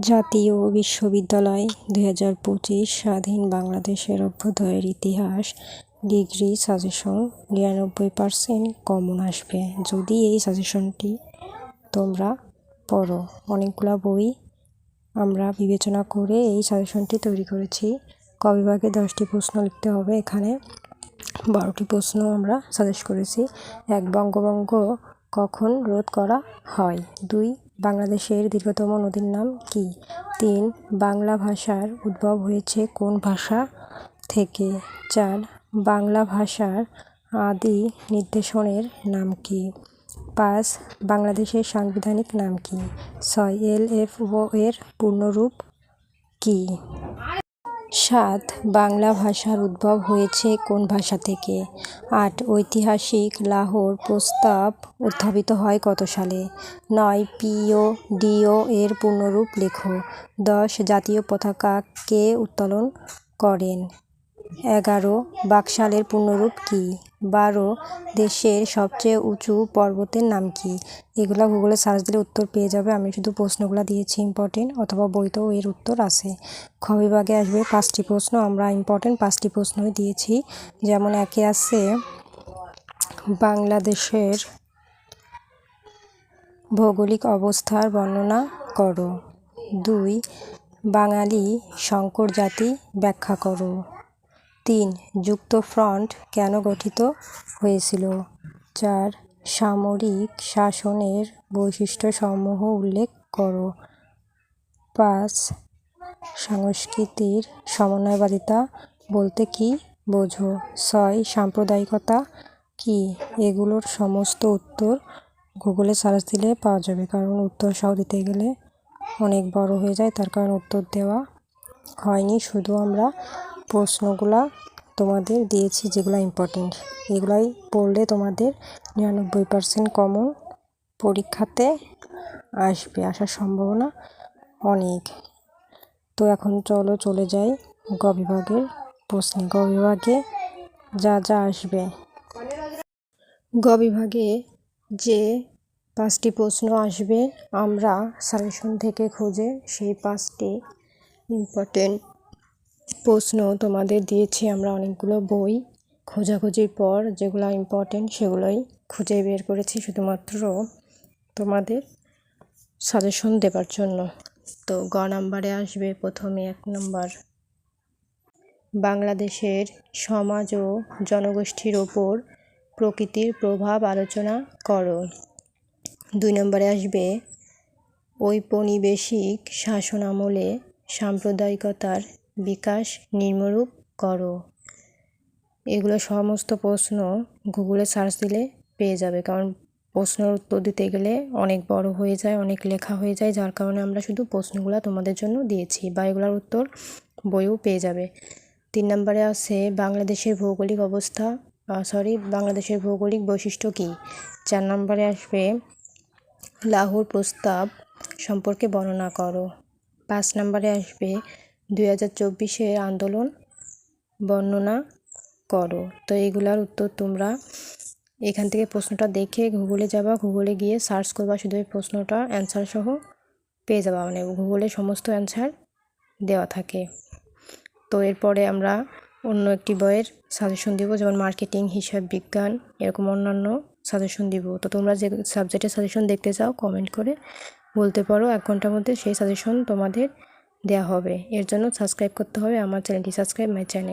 জাতীয় বিশ্ববিদ্যালয় দুই হাজার পঁচিশ স্বাধীন বাংলাদেশের অভ্যুদয়ের ইতিহাস ডিগ্রি সাজেশন নিরানব্বই পার্সেন্ট কমন আসবে। যদি এই সাজেশনটি তোমরা পড়ো, অনেকগুলো বই আমরা বিবেচনা করে এই সাজেশনটি তৈরি করেছি। ক বিভাগে দশটি প্রশ্ন লিখতে হবে। এখানে বারোটি প্রশ্ন আমরা সাজেস্ট করেছি। এক বঙ্গভঙ্গ কখন রোধ করা হয়? দুই বাংলাদেশের দীর্ঘতম নদীর নাম কি? তিন, বাংলা ভাষার উদ্ভব হয়েছে কোন ভাষা থেকে? চার, বাংলা ভাষার আদি নির্দেশনের নাম কি? পাঁচ, বাংলাদেশের সাংবিধানিক নাম কি? ছয়, এল এফ ও এর পূর্ণরূপ কী? সাত বাংলা ভাষার উদ্ভব হয়েছে কোন ভাষা থেকে? আট, ঐতিহাসিক লাহোর প্রস্তাব উত্থাপিত হয় কত সালে? নয়, পিও ডিও এর পূর্ণরূপ লেখ। দশ, জাতীয় পতাকা কে উত্তোলন করেন? এগারো, বাকশালের পূর্ণরূপ কী? বারো দেশের সবচেয়ে উঁচু পর্বতের নাম কী? এগুলো গুগলে সার্চ দিলে উত্তর পেয়ে যাবে। আমি শুধু প্রশ্নগুলো দিয়েছি ইম্পর্টেন্ট অথবা বইতেও এর উত্তর আছে। খ বিভাগে আসবে পাঁচটি প্রশ্ন। আমরা ইম্পর্টেন্ট পাঁচটি প্রশ্নই দিয়েছি। যেমন একে আছে বাংলাদেশের ভৌগোলিক অবস্থার বর্ণনা করো। দুই, বাঙালি শঙ্কর জাতি ব্যাখ্যা করো। তিন যুক্ত ফ্রন্ট কেন গঠিত হয়েছিল? চার সামরিক শাসনের বৈশিষ্ট্যসমূহ উল্লেখ করো। পাঁচ সংস্কৃতির সমন্বয়বাদিতা বলতে কি বোঝো? ছয় সাম্প্রদায়িকতা কি? এগুলোর সমস্ত উত্তর গুগলে সার্চ দিলে পাওয়া যাবে। কারণ উত্তর সহ দিতে গেলে অনেক বড় হয়ে যায়, তার কারণ উত্তর দেওয়া হয়নি। শুধু আমরা প্রশ্নগুলা তোমাদের দিয়েছি যেগুলো ইম্পর্টেন্ট এগুলাই পড়লে তোমাদের নিরানব্বই পার্সেন্ট কমন পরীক্ষাতে আসবে, আসার সম্ভাবনা অনেক। তো এখন চলো চলে যাই গ বিভাগের প্রশ্নে। গ বিভাগে যা যা আসবে। গ বিভাগে যে পাঁচটি প্রশ্ন আসবে, আমরা সাজেশন থেকে খুঁজে সেই পাঁচটি ইম্পর্টেন্ট প্রশ্ন তোমাদের দিয়েছি, আমরা অনেকগুলো বই। খোঁজাখুঁজির পর যেগুলো ইম্পর্টেন্ট সেগুলোই খুঁজে বের করেছি শুধুমাত্র তোমাদের সাজেশন দেবার জন্য। তো গ নাম্বারে আসবে, প্রথমে এক নম্বর। বাংলাদেশের সমাজ ও জনগোষ্ঠীর ওপর প্রকৃতির প্রভাব আলোচনা করো। দুই নম্বরে আসবে, ঔপনিবেশিক শাসন আমলে সাম্প্রদায়িকতার বিকাশ নির্মরূপ করো। এগুলো সমস্ত প্রশ্ন গুগলে সার্চ দিলে পেয়ে যাবে। কারণ প্রশ্নের উত্তর দিতে গেলে অনেক বড় হয়ে যায়, অনেক লেখা হয়ে যায়, যার কারণে আমরা শুধু প্রশ্নগুলো তোমাদের জন্য দিয়েছি বা এগুলোর উত্তর বইও পেয়ে যাবে। তিন নম্বরে আছে বাংলাদেশের ভৌগোলিক অবস্থা সরি বাংলাদেশের ভৌগোলিক বৈশিষ্ট্য কী? চার নম্বরে আসবে লাহোর প্রস্তাব সম্পর্কে বর্ণনা করো। পাঁচ নম্বরে আসবে দুই হাজার চব্বিশের আন্দোলন বর্ণনা করো। তো এগুলার উত্তর তোমরা এখান থেকে প্রশ্নটা দেখে গুগলে যাবা। গুগলে গিয়ে সার্চ করবা শুধু এই প্রশ্নটা অ্যান্সার সহ পেয়ে যাবা। মানে গুগলে সমস্ত অ্যান্সার দেওয়া থাকে। তো এরপরে আমরা অন্য একটি বইয়ের সাজেশন দিব, যেমন মার্কেটিং হিসাব বিজ্ঞান, এরকম অন্যান্য সাজেশন দিব। তো তোমরা যে সাবজেক্টের সাজেশন দেখতে চাও কমেন্ট করে বলতে পারো। এক ঘণ্টার মধ্যে সেই সাজেশন তোমাদের দেওয়া হবে। এর জন্য সাবস্ক্রাইব করতে হবে। আমার চ্যানেলটি সাবস্ক্রাইব মাই চ্যানেল